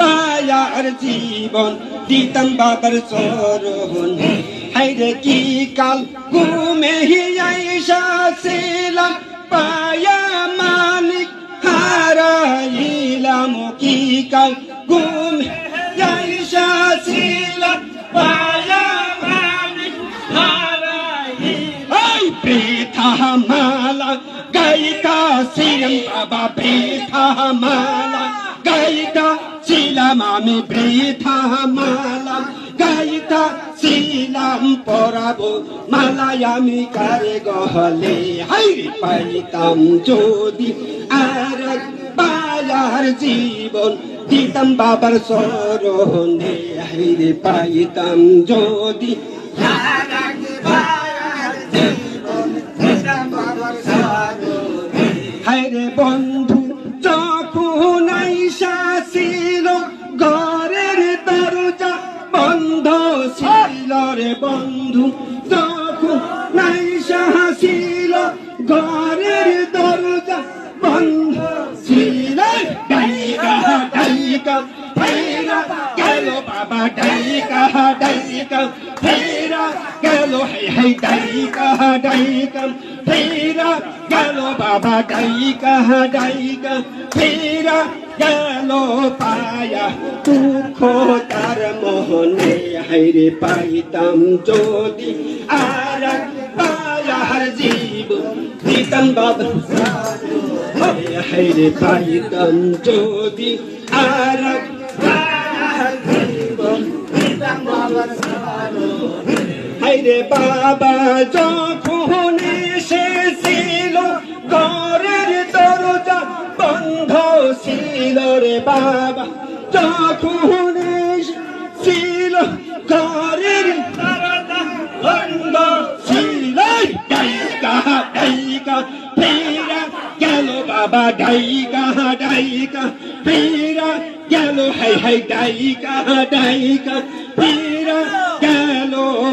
Buyer জীবন দিতাম বাবার চরণ। হাইরে কি কাল ঘুমে ছিলাম, পায়া মালিক হারাইলাম। কি কাল ঘুমে ছিলাম, পায়া মালিক হারাইলাম। বৃথা মালা গাইতা ছিলাম বাবা বৃথা মালা গাইতা ছিলাম আমি বৃথা মালা। গাইতা ছিলাম পরাবো মালায় আমি কারে গহলে। হাইরে পাইতাম যদি আর বায়ার জীবন দিতাম বাবার সরণে হাইরে পাইতাম যদি আর বাবার সরণে হায়রে বন্ধু আইসা ছিল, ঘরের দরজা বন্ধ ছিল রে বন্ধু, যখন আইসা ছিল, ঘরের দরজা বন্ধ ছিল। ডাইকা ডাইকা, ফেরা গেল বাবা, ডাইকা ডাইকা, ফেরা গেল, হাই হাই, ডাইকা ডাইকা, ফেরা গেল বাবা, ডাইকা ডাইকা, ফেরা গেল পায়া, দুঃখ তার মোহনে হাইরে পাইতাম। যদি আর পায়ার জীব দিতাম বাবা, হাইরে পাইতাম। যদি আর হাইরে বাবা, যখন এসেছিল ঘরের বাবা যখন ছিল ঘরের বন্ধ ছিল ডাইকা ডাইকা ফেরা গেল বাবা ডাইকা ডাইকা ফেরা গেল, হাই হাই ডাইকা ডাইকা ফেরা গেল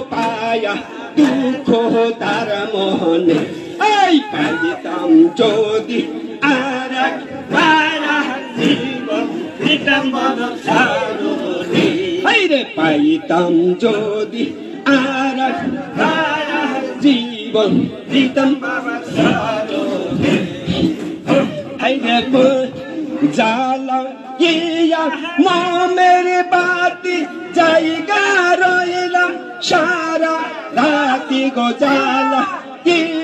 পায়া দুঃখ তার মোহনে এই পাইতাম যদি আর এক সারণে। হাইরে পাইতাম যদি আর জীবন দিতাম হাইরে জালা ইয়া মামের বাতি জায়গা রইলাম সারা রাতি গো জালা ইয়া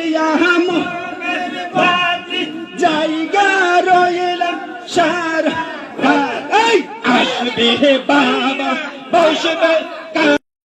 সারা রাত এই আসবে বাবা বসবে